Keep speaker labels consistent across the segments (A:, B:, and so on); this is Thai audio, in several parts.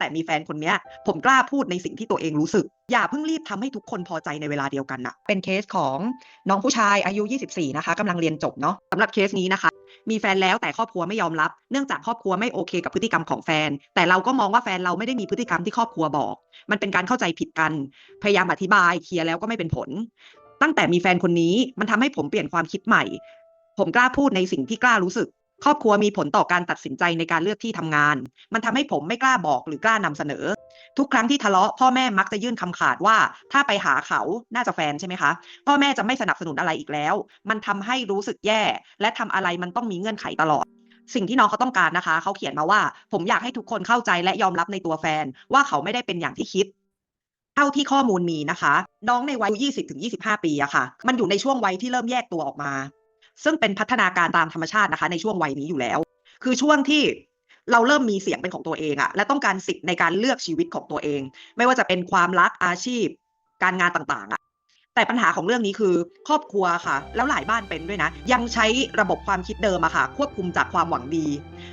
A: แต่มีแฟนคนเนี้ยผมกล้าพูดในสิ่งที่ตัวเองรู้สึก อย่าเพิ่งรีบทำให้ทุกคนพอใจในเวลาเดียวกันนะเป็นเคสของน้องผู้ชายอายุ 24 นะคะกำลังเรียนจบเนาะสำหรับเคสนี้นะคะ มีแฟนแล้วแต่ครอบครัวไม่ยอมรับ เนื่องจากครอบครัวไม่โอเคกับพฤติกรรมของแฟน แต่เราก็มองว่าแฟนเราไม่ได้มีพฤติกรรมที่ครอบครัวบอก มันเป็นการเข้าใจผิดกัน พยายามอธิบายเคลียร์แล้วก็ไม่เป็นผล ตั้งแต่มีแฟนคนนี้มันทำให้ผมเปลี่ยนความคิดใหม่ ผมกล้าพูดในสิ่งที่กล้ารู้สึก ครอบครัวมีผลต่อการตัดสินใจในการเลือกที่ทำงาน มันทำให้ผมไม่กล้าบอกหรือกล้านำเสนอ ทุกครั้งที่ทะเลาะพ่อแม่มักจะยื่นคำขาดว่า ถ้าไปหาเขาน่าจะแฟนใช่ไหมคะ พ่อแม่จะไม่สนับสนุนอะไรอีกแล้ว มันทำให้รู้สึกแย่ และทำอะไรมันต้องมีเงื่อนไขตลอดสิ่งที่น้องเขาต้องการนะคะ เขาเขียนมาว่า ผมอยากให้ทุกคนเข้าใจและยอมรับในตัวแฟน ว่าเขาไม่ได้เป็นอย่างที่คิด เท่าที่ข้อมูลมีนะคะ น้องในวัย 20-25 ปีอะค่ะ มันอยู่ในช่วงวัยที่เริ่มแยกตัวออกมา ซึ่งเป็นพัฒนาการตามธรรมชาตินะคะ ในช่วงวัยนี้อยู่แล้ว คือช่วงที่เราเริ่มมีเสียงเป็นของตัวเองอะและต้องการสิทธิ์ในการเลือกชีวิตของตัวเอง ไม่ว่าจะเป็นความรักอาชีพ การงานต่างๆอะแต่ปัญหาของเรื่องนี้คือครอบครัวค่ะ แล้วหลายบ้านเป็นด้วยนะ ยังใช้ระบบความคิดเดิมอะค่ะ ควบคุมจากความหวังดี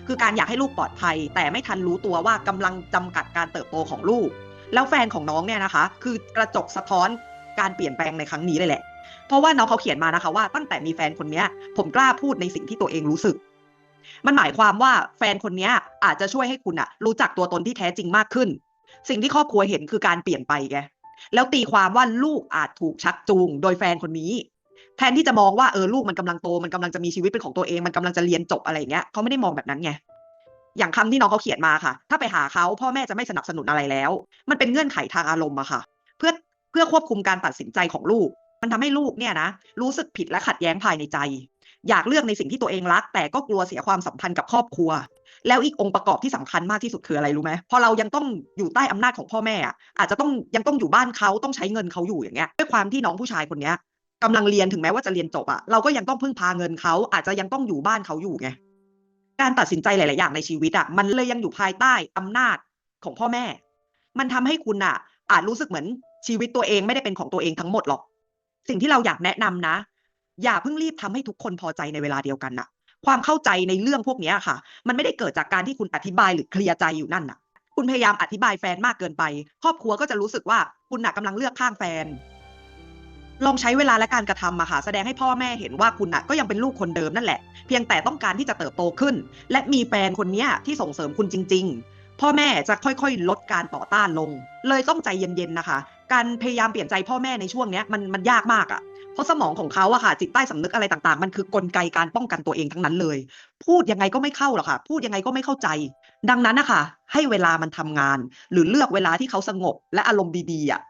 A: คือการอยากให้ลูกปลอดภัย แต่ไม่ทันรู้ตัวว่ากำลังจำกัดการเติบโตของลูก แล้วแฟนของน้องเนี่ยนะคะ คือกระจกสะท้อนการเปลี่ยนแปลงในครั้งนี้เลยแหละ เพราะว่าน้องเขาเขียนมานะคะว่าตั้งแต่มีแฟนคนเนี้ย ผมกล้าพูดในสิ่งที่ตัวเองรู้สึก มันหมายความว่าแฟนคนนี้อาจจะช่วยให้คุณอะรู้จักตัวตนที่แท้จริงมากขึ้น สิ่งที่ครอบครัวเห็นคือการเปลี่ยนไปแกแล้วตีความว่าลูกอาจถูกชักจูง โดยแฟนคนนี้ แทนที่จะมองว่าเออลูกมันกำลังโตมันกำลังจะมีชีวิตเป็นของตัวเองมันกำลังจะเรียนจบอะไรเงี้ยเขาไม่ได้มองแบบนั้นไงอย่างคำที่น้องเขาเขียนมาค่ะ ถ้าไปหาเขาพ่อแม่จะไม่สนับสนุนอะไรแล้ว มันเป็นเงื่อนไขทางอารมณ์อะค่ะ เพื่อเพื่อควบคุมการตัดสินใจของลูก มันทำให้ลูกเนี่ยนะรู้สึกผิดและขัดแย้งภายในใจ อยากเลือกในสิ่งที่ตัวเองรัก แต่ก็กลัวเสียความสัมพันธ์กับครอบครัว แล้วอีกองค์ประกอบที่สำคัญมากที่สุดคืออะไรรู้ไหมพอเรายังต้องอยู่ใต้อำนาจของพ่อแม่อะอาจจะต้องยังต้องอยู่บ้านเขาต้องใช้เงินเขาอยู่อย่างเงี้ยด้วยความที่น้องผู้ชายคนเนี้ยกำลังเรียนถึงแม้ว่าจะเรียนจบอะเราก็ยังต้องพึ่งพาเงินเขาอาจจะยังต้องอยู่บ้านเขาอยู่ไงการตัดสินใจหลาย ๆ อย่างในชีวิตอะมันเลยยังอยู่ภายใต้อำนาจของพ่อแม่ มันทำให้คุณอะอาจรู้สึกเหมือนชีวิตตัวเองไม่ได้เป็นของตัวเองทั้งหมดหรอก สิ่งที่เราอยากแนะนำนะ อย่าเพิ่งรีบทำให้ทุกคนพอใจในเวลาเดียวกันนะความเข้าใจในเรื่องพวกนี้ค่ะ มันไม่ได้เกิดจากการที่คุณอธิบายหรือเคลียร์ใจอยู่นั่นน่ะคุณพยายามอธิบายแฟนมากเกินไป ครอบครัวก็จะรู้สึกว่าคุณน่ะกำลังเลือกข้างแฟน ลองใช้เวลาและการกระทำมาค่ะแสดงให้พ่อแม่เห็นว่าคุณน่ะก็ยังเป็นลูกคนเดิมนั่นแหละ เพียงแต่ต้องการที่จะเติบโตขึ้น และมีแฟนคนนี้ที่ส่งเสริมคุณจริง ๆ พ่อแม่จะค่อยๆ ลดการต่อต้านลง เลยต้องใจเย็นๆนะคะ การพยายามเปลี่ยนใจพ่อแม่ในช่วงเนี้ยมันมันยากมากอะ่ะเพราะสมองของเขาอะค่ะจิตใต้สำนึกอะไรต่างๆ มันคือกลไกการป้องกันตัวเองทั้งนั้นเลย พูดยังไงก็ไม่เข้าหรอกค่ะ พูดยังไงก็ไม่เข้าใจ ดังนั้นนะคะให้เวลามันทำงาน หรือเลือกเวลาที่เขาสงบและอารมณ์ดีๆอะ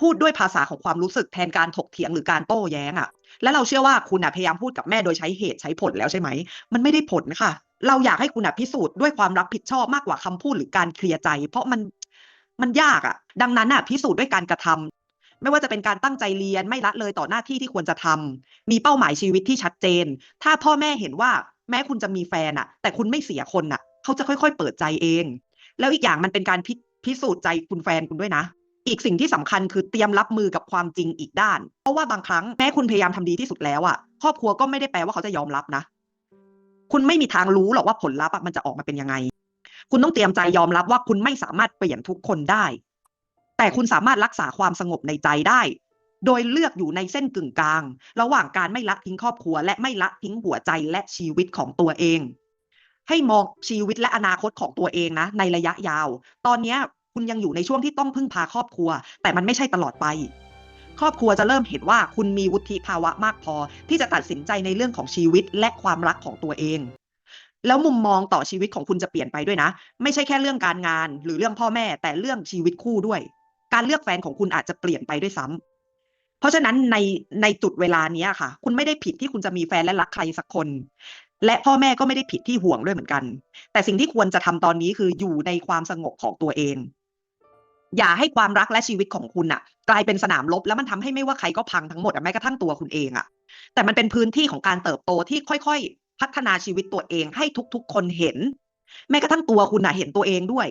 A: พูดด้วยภาษาของความรู้สึกแทนการถกเถียงหรือการโต้แย้งอะและเราเชื่อว่าคุณอะพยายามพูดกับแม่โดยใช้เหตุใช้ผลแล้วใช่ไหม มันไม่ได้ผลค่ะ เราอยากให้คุณอะพิสูจน์ด้วยความรับผิดชอบมากกว่าคำพูดหรือการเคลียร์ใจ เพราะมัน มันยากอะดังนั้นอะพิสูจน์ด้วยการกระทำไม่ว่าจะเป็นการตั้งใจเรียนไม่ละเลยต่อหน้าที่ที่ควรจะทำมีเป้าหมายชีวิตที่ชัดเจน ถ้าพ่อแม่เห็นว่าแม้คุณจะมีแฟนอะแต่คุณไม่เสียคนอะเขาจะค่อยๆ เปิดใจเอง แล้วอีกอย่างมันเป็นการพิพิสูจน์ใจคุณแฟนคุณด้วยนะอีกสิ่งที่สำคัญคือเตรียมรับมือกับความจริงอีกด้าน เพราะว่าบางครั้งแม้คุณพยายามทำดีที่สุดแล้วอะครอบครัวก็ไม่ได้แปลว่าเขาจะยอมรับนะ คุณไม่มีทางรู้หรอกว่าผลลัพธ์มันจะออกมาเป็นยังไง คุณต้องเตรียมใจยอมรับว่าคุณไม่สามารถเปลี่ยนทุกคนได้ แต่คุณสามารถรักษาความสงบในใจได้ โดยเลือกอยู่ในเส้นกึ่งกลาง ระหว่างการไม่ละทิ้งครอบครัว และไม่ละทิ้งหัวใจและชีวิตของตัวเอง ให้มองชีวิตและอนาคตของตัวเองนะ ในระยะยาว ตอนนี้คุณยังอยู่ในช่วงที่ต้องพึ่งพาครอบครัว แต่มันไม่ใช่ตลอดไปครอบครัวจะเริ่มเห็นว่าคุณมีวุฒิภาวะมากพอ ที่จะตัดสินใจในเรื่องของชีวิตและความรักของตัวเอง แล้วมุมมองต่อชีวิตของคุณจะเปลี่ยนไปด้วยนะ ไม่ใช่แค่เรื่องการงานหรือเรื่องพ่อแม่ แต่เรื่องชีวิตคู่ด้วย การเลือกแฟนของคุณอาจจะเปลี่ยนไปด้วยซ้ำเพราะฉะนั้นในในจุดเวลานี้ค่ะ คุณไม่ได้ผิดที่คุณจะมีแฟนและรักใครสักคน และพ่อแม่ก็ไม่ได้ผิดที่ห่วงด้วยเหมือนกัน แต่สิ่งที่ควรจะทำตอนนี้คืออยู่ในความสงบของตัวเอง อย่าให้ความรักและชีวิตของคุณอะกลายเป็นสนามรบแล้วมันทำให้ไม่ว่าใครก็พังทั้งหมดแม้กระทั่งตัวคุณเองอะแต่มันเป็นพื้นที่ของการเติบโตที่ค่อยๆ พัฒนาชีวิตตัวเองให้ทุกๆ คนเห็น แม้กระทั่งตัวคุณอะเห็นตัวเองด้วย